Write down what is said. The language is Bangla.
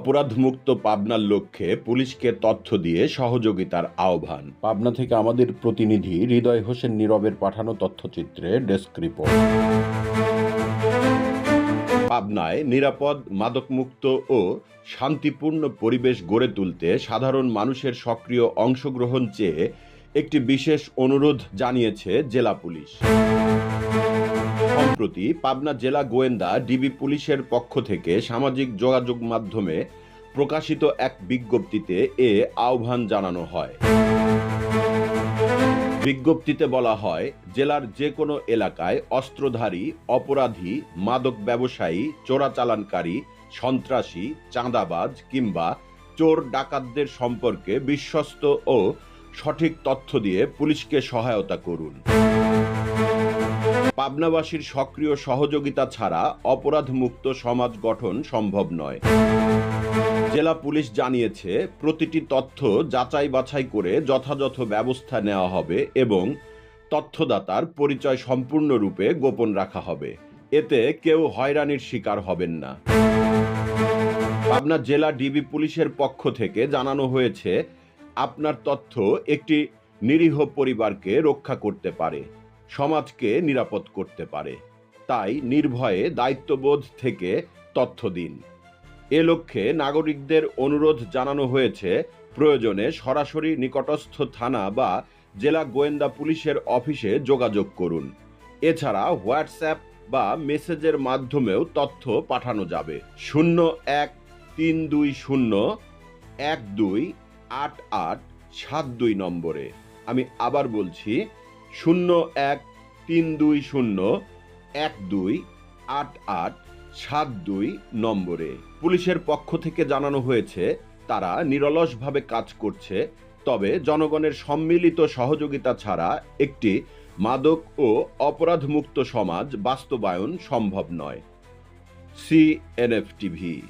অপরাধমুক্ত পাবনার লক্ষ্যে পুলিশকে তথ্য দিয়ে সহযোগিতার আহ্বান। পাবনা থেকে আমাদের প্রতিনিধি হৃদয় হোসেন নীরবের পাঠানো তথ্যচিত্রে ডেস্ক রিপোর্ট। পাবনায় নিরাপদ মাদকমুক্ত ও শান্তিপূর্ণ পরিবেশ গড়ে তুলতে সাধারণ মানুষের সক্রিয় অংশগ্রহণ চেয়ে একটি বিশেষ অনুরোধ জানিয়েছে জেলা পুলিশ। সম্প্রতি পাবনা জেলা গোয়েন্দা ডিবি পুলিশের পক্ষ থেকে সামাজিক যোগাযোগ মাধ্যমে প্রকাশিত এক বিজ্ঞপ্তিতে এ আহ্বান জানানো হয়। বিজ্ঞপ্তিতে বলা হয়, জেলার যে কোনো এলাকায় অস্ত্রধারী, অপরাধী, মাদক ব্যবসায়ী চোরাচালানকারী সন্ত্রাসী, চাঁদাবাজ কিংবা চোর ডাকাতদের সম্পর্কে বিশ্বস্ত ও সঠিক তথ্য দিয়ে পুলিশকে সহায়তা করুন। পাবনাবাসীর সক্রিয় সহযোগিতা ছাড়া অপরাধমুক্ত সমাজ গঠন সম্ভব নয়। জেলা পুলিশ জানিয়েছে, প্রতিটি তথ্য যাচাই বাছাই করে যথাযথ ব্যবস্থা নেওয়া হবে এবং তথ্যদাতার পরিচয় সম্পূর্ণরূপে গোপন রাখা হবে। এতে কেউ হয়রানির শিকার হবেন না। পাবনা জেলা ডিবি পুলিশের পক্ষ থেকে জানানো হয়েছে, আপনার তথ্য একটি নিরীহ পরিবারকে রক্ষা করতে পারে। সমাজকে নিরাপদ করতে পারে। তাই নির্ভয়ে দায়িত্ববোধ থেকে তথ্য দিন। এ লক্ষ্যে নাগরিকদের অনুরোধ জানানো হয়েছে, প্রয়োজনে সরাসরি নিকটস্থ থানা বা জেলা গোয়েন্দা পুলিশের অফিসে যোগাযোগ করুন। এছাড়া হোয়াটসঅ্যাপ বা মেসেজের মাধ্যমেও তথ্য পাঠানো যাবে। শূন্য এক তিন দুই শূন্য এক দুই আট আট সাত দুই নম্বরে। আমি আবার বলছি শূন্য এক তিন দুই শূন্য এক দুই আট আট সাত দুই নম্বরে। পুলিশের পক্ষ থেকে জানানো হয়েছে, তারা নিরলসভাবে কাজ করছে, তবে জনগণের সম্মিলিত সহযোগিতা ছাড়া একটি মাদক ও অপরাধমুক্ত সমাজ বাস্তবায়ন সম্ভব নয়। CNF TV